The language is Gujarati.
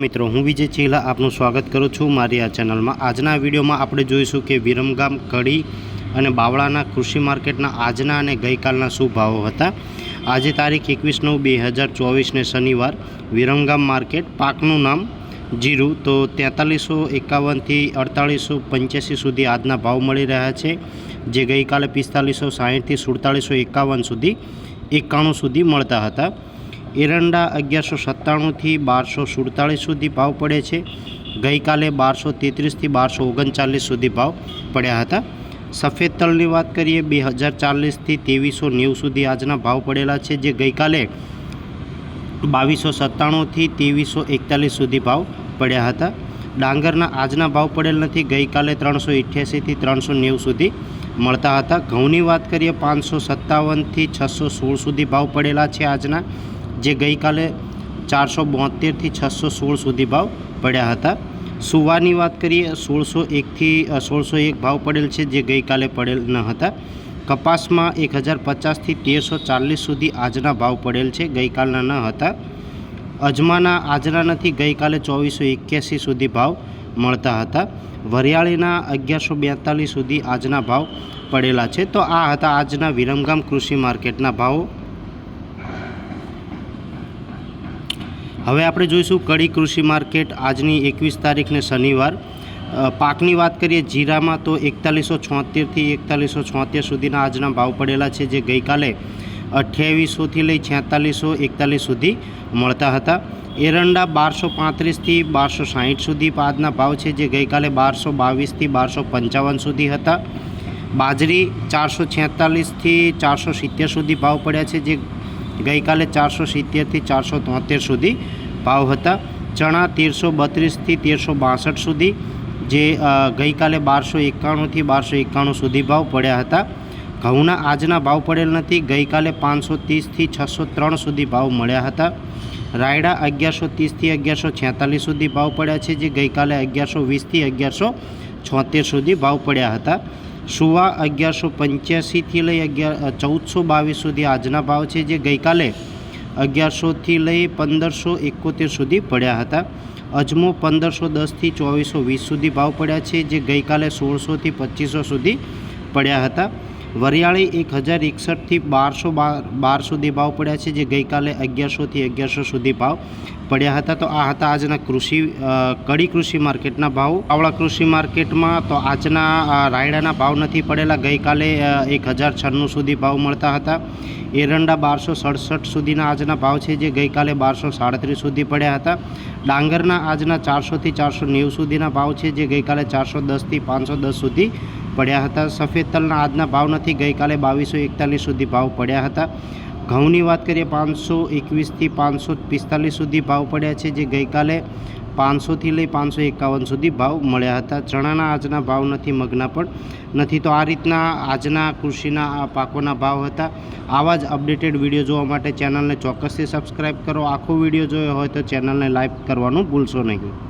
મિત્રો, હું વિજય ચીલા આપનું સ્વાગત કરું છું મારી આ ચેનલમાં. આજના વિડીયોમાં આપણે જોઈશું કે વિરમગામ, કડી અને બાવળાના કૃષિ માર્કેટના આજના અને ગઈકાલના શું ભાવો હતા. આજે તારીખ એકવીસ નવ બે હજાર ચોવીસને શનિવાર, વિરમગામ માર્કેટ, પાકનું નામ જીરું. તો તેતાલીસો એકાવનથી અડતાલીસો પંચ્યાસી સુધી આજના ભાવ મળી રહ્યા છે, જે ગઈકાલે પિસ્તાલીસો સાહીઠથી સુડતાલીસો એકાવન સુધી, એકાણું સુધી મળતા હતા. એરંડા અગિયારસો સત્તાણુંથી બારસો સુડતાળીસ સુધી ભાવ પડે છે. ગઈકાલે બારસો તેત્રીસથી બારસો ઓગણચાલીસ સુધી ભાવ પડ્યા હતા. સફેદ તલની વાત કરીએ, બે હજાર ચાલીસથી ત્રેવીસો નેવું સુધી આજના ભાવ પડેલા છે, જે ગઈકાલે બાવીસો સત્તાણુંથી ત્રેવીસો એકતાલીસ સુધી ભાવ પડ્યા હતા. ડાંગરના આજના ભાવ પડેલ નથી, ગઈકાલે ત્રણસો અઠ્યાસીથી ત્રણસો નેવું સુધી મળતા હતા. ઘઉંની વાત કરીએ, પાંચસો સત્તાવનથી છસો સોળ સુધી ભાવ પડેલા છે આજના. જે ગઈકાલે ચારસો બોતેરથી છસો સોળ સુધી ભાવ પડ્યા હતા. સુવાની વાત કરીએ, સોળસો એકથી સોળસો એક ભાવ પડેલ છે જે ગઈકાલે પડેલ ન હતા. કપાસમાં એક હજાર પચાસથી તેરસો ચાલીસ સુધી આજના ભાવ પડેલ છે, ગઈકાલના ન હતા. અજમાના આજના નથી, ગઈકાલે ચોવીસો એક્યાસી સુધી ભાવ મળતા હતા. વરિયાળીના અગિયારસો બેતાલીસ સુધી આજના ભાવ પડેલા છે. તો આ હતા આજના વિરમગામ કૃષિ માર્કેટના ભાવો. હવે આપણે જોઈશું કડી કૃષિ માર્કેટ આજની એકવીસ તારીખને શનિવાર. પાકની વાત કરીએ જીરામાં તો એકતાલીસો છોતેરથી એકતાલીસો છોતેર સુધીના આજના ભાવ પડેલા છે જે ગઈકાલે અઠ્યાવીસોથી લઈ છેતાલીસો એકતાલીસ સુધી મળતા હતા. એરંડા બારસો પાંત્રીસથી બારસો સાહીઠ સુધી આજના ભાવ છે જે ગઈકાલે બારસો બાવીસથી બારસો પંચાવન સુધી હતા. બાજરી ચારસો છેતાલીસથી ચારસો સિત્તેર સુધી ભાવ પડ્યા છે જે ગઈકાલે ચારસો સિત્તેરથી ચારસો તોતેર સુધી ભાવ હતા. ચણા તેરસો બત્રીસથી તેરસો બાસઠ સુધી, જે ગઈકાલે બારસો એકાણુંથી બારસો એકાણું સુધી ભાવ પડ્યા હતા. ઘઉંના આજના ભાવ પડેલ નથી. ગઈકાલે પાંચસો ત્રીસથી છસો ત્રણ સુધી ભાવ મળ્યા હતા. રાયડા અગિયારસો ત્રીસથી અગિયારસો છેતાલીસ સુધી ભાવ પડ્યા છે, જે ગઈકાલે અગિયારસો વીસથી અગિયારસો છોતેર સુધી ભાવ પડ્યા હતા. સુવા અગિયારસો પંચ્યાસીથી લઈ અગિયાર ચૌદસો બાવીસ સુધી આજના ભાવ છે જે ગઈકાલે અગિયારસોથી લઈ પંદરસો એકોતેર સુધી પડ્યા હતા. અજમો પંદરસો દસથી ચોવીસો વીસ સુધી ભાવ પડ્યા છે જે ગઈકાલે સોળસોથી પચીસો સુધી પડ્યા હતા. વરિયાળી એક હજાર એકસઠથી બારસો બાર સુધી ભાવ પડ્યા છે જે ગઈકાલે અગિયારસોથી અગિયારસો સુધી ભાવ પડ્યા હતા તો આ હતા આજના કૃષિ કડી કૃષિ માર્કેટના ભાવ. આવડા કૃષિ માર્કેટમાં તો આજના રાયડાના ભાવ નથી પડેલા. ગઈકાલે એક હજાર છન્નું સુધી ભાવ મળતા હતા. એરંડા બારસો સડસઠ સુધીના આજના ભાવ છે જે ગઈકાલે બારસો સાડત્રીસ સુધી પડ્યા હતા. ડાંગરના આજના ચારસોથી ચારસો નેવું સુધીના ભાવ છે જે ગઈકાલે ચારસો દસથી પાંચસો દસ સુધી પડ્યા હતા. સફેદ તલના આજના ભાવ નથી. ગઈકાલે બાવીસો એકતાલીસ સુધી ભાવ પડ્યા હતા. ઘઉંની વાત કરીએ, પાંચસો એકવીસથી પાંચસો પિસ્તાલીસ સુધી ભાવ પડ્યા છે, જે ગઈકાલે પાંચસોથી લઈ પાંચસો એકાવન સુધી ભાવ મળ્યા હતા. ચણાના આજના ભાવ નથી, મગના પણ નથી. તો આ રીતના આજના કૃષિના આ પાકોના ભાવ હતા. આવા જ અપડેટેડ વીડિયો જોવા માટે ચેનલને ચોક્કસથી સબસ્ક્રાઈબ કરો. આખો વીડિયો જોયો હોય તો ચેનલને લાઈક કરવાનું ભૂલશો નહીં.